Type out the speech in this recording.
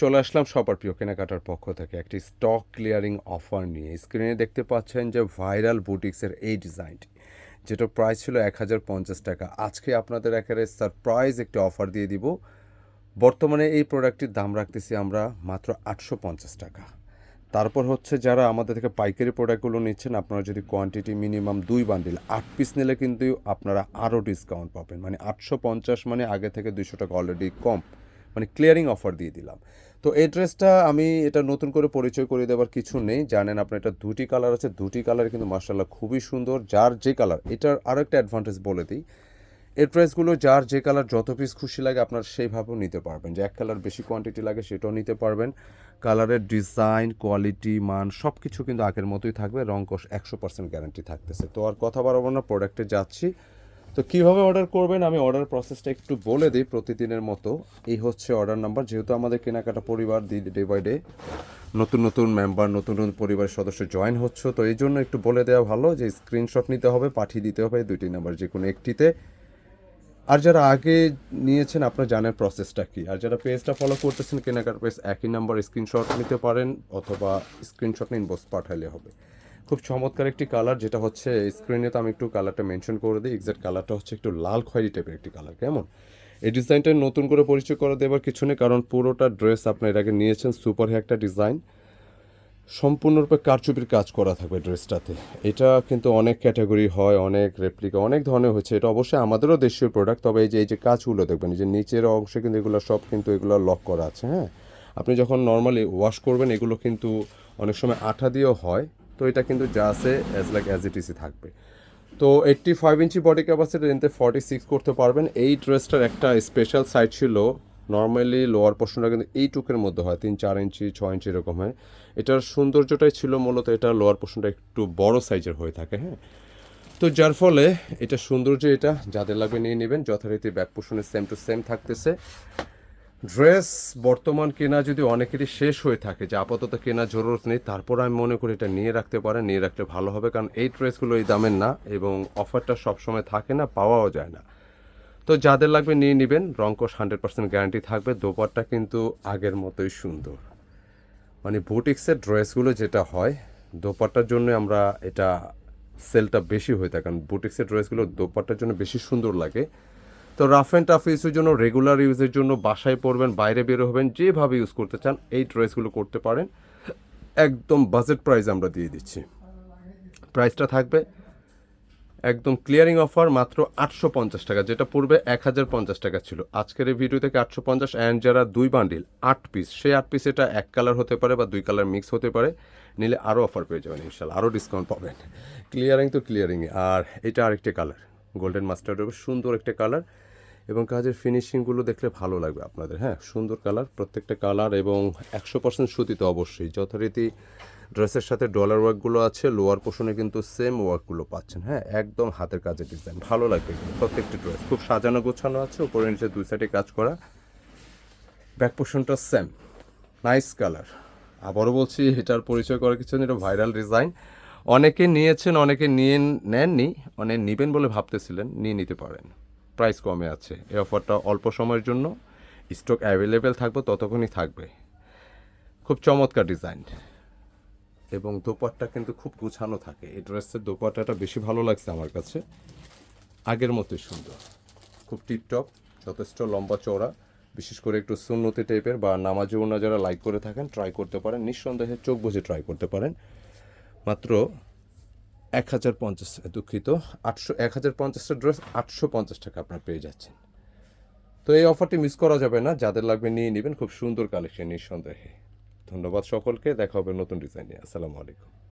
চলে আসলাম সবার প্রিয় কেনাকাটার পক্ষ থেকে একটি স্টক ক্লিয়ারিং অফার নিয়ে। স্ক্রিনে দেখতে পাচ্ছেন যে ভাইরাল বুটিক্সের এই ডিজাইনটি যেটা প্রাইস ছিল এক হাজার পঞ্চাশ টাকা। আজকে আপনাদের একেবারে সারপ্রাইজ একটি অফার দিয়ে দিব। বর্তমানে এই প্রোডাক্টটির দাম রাখতেছি আমরা মাত্র আটশো পঞ্চাশ টাকা। তারপর হচ্ছে যারা আমাদের থেকে পাইকারি প্রোডাক্টগুলো নিচ্ছেন, আপনারা যদি কোয়ান্টিটি মিনিমাম দুই বান্ডিল আট পিস নিলে কিন্তু আপনারা আরও ডিসকাউন্ট পাবেন। মানে আটশো পঞ্চাশ মানে আগে থেকে দুশো টাকা অলরেডি কম। মানে ক্লিয়ারিং অফার দিয়ে দিলাম। তো এই ড্রেসটা আমি এটা নতুন করে পরিচয় করে দেওয়ার কিছু নেই। জানেন আপনার এটা দুটি কালার আছে, দুটি কালার কিন্তু মার্শাল্লাহ খুবই সুন্দর। যার যে কালার এটার আরও একটা অ্যাডভান্টেজ বলে দিই। এই ড্রেসগুলো যার যে কালার যত পিস খুশি লাগে আপনার সেইভাবেও নিতে পারবেন। যে এক কালার বেশি কোয়ান্টিটি লাগে সেটাও নিতে পারবেন। কালারের ডিজাইন কোয়ালিটি মান সব কিছু কিন্তু আগের মতোই থাকবে। রং কোষ একশো পার্সেন্ট গ্যারান্টি থাকতেছে। তো আর কথা বাড়াবো না প্রোডাক্টে যাচ্ছি। তো কীভাবে অর্ডার করবেন? আমি অর্ডার প্রসেসটা একটু বলে দিই প্রতিদিনের মতো। এই হচ্ছে অর্ডার নাম্বার যেহেতু আমাদের কেনাকাটা পরিবার ডে বাই ডে নতুন নতুন মেম্বার নতুন নতুন পরিবারের সদস্য জয়েন হচ্ছে, তো এই জন্য একটু বলে দেওয়া ভালো যে স্ক্রিনশট নিতে হবে, পাঠিয়ে দিতে হবে দুইটি নাম্বার যে কোনো একটিতে। আর যারা আগে নিয়েছেন, আপনারা জানেন প্রসেসটা কি। আর যারা পেজটা ফলো করতেছেন কেনাকাটা পেজ একই নাম্বার স্ক্রিনশট নিতে পারেন, অথবা স্ক্রিনশট ইনবক্স পাঠাইলে হবে। খুব চমৎকার একটি কালার যেটা হচ্ছে স্ক্রিনে তো আমি একটু কালারটা মেনশন করে দিই। এক্সাক্ট কালারটা হচ্ছে একটু লাল খয়েরি টাইপের একটি কালার কেমন? এই ডিজাইনটা নতুন করে পরিচয় করে দেওয়ার কিছু নেই, কারণ পুরোটা ড্রেস আপনি এর আগে নিয়েছেন সুপার একটা ডিজাইন সম্পূর্ণরূপে কারচুপির কাজ করা থাকবে ড্রেসটাতে এটা কিন্তু অনেক ক্যাটাগরি হয়, অনেক রেপ্লিকা অনেক ধরনের হচ্ছে এটা অবশ্যই আমাদেরও দেশীয় প্রোডাক্ট তবে এই যে এই যে কাজগুলো দেখবেন, এই যে নিচের অংশে কিন্তু এগুলো সব কিন্তু এগুলো লক করা আছে হ্যাঁ? আপনি যখন নর্মালি ওয়াশ করবেন, এগুলো কিন্তু অনেক সময় আঠা দিয়েও হয়। তো এটা কিন্তু যা আছে as like as it is থাকবে। তো eighty five inch body capacity এনতে ফর্টি সিক্স করতে পারবেন। এই ড্রেসটার একটা স্পেশাল সাইজ ছিল। নর্মালি লোয়ার পোর্শনটা কিন্তু এই টুকের মধ্যে হয় তিন চার ইঞ্চি, ছয় ইঞ্চি এরকম হয়। এটার সৌন্দর্যটাই ছিল মূলত এটা লোয়ার পোর্শনটা একটু বড় সাইজের হয়ে থাকে হ্যাঁ। তো যার ফলে এটা সৌন্দর্য এটা যাদের লাগবে নিয়ে নেবেন। যথারীতি ব্যাক পোর্শনের সেম টু সেম থাকতেছে। ড্রেস বর্তমান কেনা যদি অনেকেরই শেষ হয়ে থাকে, যে আপাতত কেনা জরুরত নেই, তারপর আমি মনে করি এটা নিয়ে রাখতে পারেন, নিয়ে রাখলে ভালো হবে, কারণ এই ড্রেসগুলো এই দামের না এবং অফারটা সবসময় থাকে না, পাওয়াও যায় না। তো যাদের লাগবে নিয়ে নেবেন রঙ্কশ হান্ড্রেড পার্সেন্ট গ্যারান্টি থাকবে দোপারটা কিন্তু আগের মতোই সুন্দর। মানে বুটিক্সের ড্রেসগুলো যেটা হয়, দোপাট্টার জন্য আমরা এটা সেলটা বেশি হয়ে থাকে, কারণ বুটিক্সের ড্রেসগুলো দোপাট্টার জন্য বেশি সুন্দর লাগে। তো রাফ অ্যান্ড টাফ ইউজের জন্য রেগুলার ইউজের জন্য বাসায় পরবেন বাইরে বেরো হবেন, যেভাবে ইউজ করতে চান, এই ড্রেসগুলো করতে পারেন। একদম বাজেট প্রাইস আমরা দিয়ে দিচ্ছি। প্রাইসটা থাকবে একদম ক্লিয়ারিং অফার মাত্র আটশো পঞ্চাশ টাকা, যেটা পূর্বে এক হাজার পঞ্চাশ টাকা ছিল। আজকের এই ভিডিও থেকে আটশো পঞ্চাশ অ্যান্ড যারা দুই বান্ডিল আট পিস সেই আট পিস এটা এক কালার হতে পারে বা দুই কালার মিক্স হতে পারে। নিলে আরও অফার পেয়ে যাবেন, ইনশাল্লাহ আরও ডিসকাউন্ট পাবেন। ক্লিয়ারিং তো ক্লিয়ারিং আর এটা আরেকটি কালার গোল্ডেন মাস্টার্ডের সুন্দর একটা কালার এবং কাজের ফিনিশিংগুলো দেখলে ভালো লাগবে আপনাদের হ্যাঁ? সুন্দর কালার প্রত্যেকটা কালার এবং একশো পার্সেন্ট সুতি তো অবশ্যই। যথারীতি ড্রেসের সাথে ডলার ওয়ার্কগুলো আছে লোয়ার পোর্শনে কিন্তু সেম ওয়ার্কগুলো পাচ্ছেন হ্যাঁ? একদম হাতের কাজের ডিজাইন ভালো লাগবে প্রত্যেকটি ড্রেস খুব সাজানো গোছানো আছে, উপরে নিচে দুই সাইডে কাজ করা। ব্যাক পোর্শনটা সেম নাইস কালার আবারও বলছি, এটার পরিচয় করার কিছু এটা ভাইরাল ডিজাইন অনেকে নিয়েছেন, অনেকে নিয়ে নেননি মানে নেবেন বলে ভাবতেছিলেন, নিয়ে নিতে পারেন। প্রাইস কমে আছে। এই অফারটা অল্প সময়ের জন্য স্টক অ্যাভেলেবেল থাকবে, ততক্ষণই থাকবে। খুব চমৎকার ডিজাইন। এবং দোপাট্টা কিন্তু খুব গুছানো থাকে। এই ড্রেসের দোপাট্টাটা বেশি ভালো লাগছে আমার কাছে। আগের মতোই সুন্দর। খুব টিপটপ, যথেষ্ট লম্বা চওড়া, বিশেষ করে একটু সুন্নতি টাইপের বা নামাজে ওনা যারা লাইক করে থাকেন ট্রাই করতে পারেন। নিঃসন্দেহে চোখ বুঝে ট্রাই করতে পারেন। মাত্র এক হাজার পঞ্চাশ দুঃখিত, আটশো, এক হাজার পঞ্চাশটা ড্রেস আটশো পঞ্চাশ টাকা আপনার পেয়ে যাচ্ছেন। তো এই অফারটি মিস করা যাবে না, যাদের লাগবে নিয়ে নেবেন, খুব সুন্দর কালেকশন নিঃসন্দেহে। ধন্যবাদ সকলকে, দেখা হবে নতুন ডিজাইন আসসালামু আলাইকুম।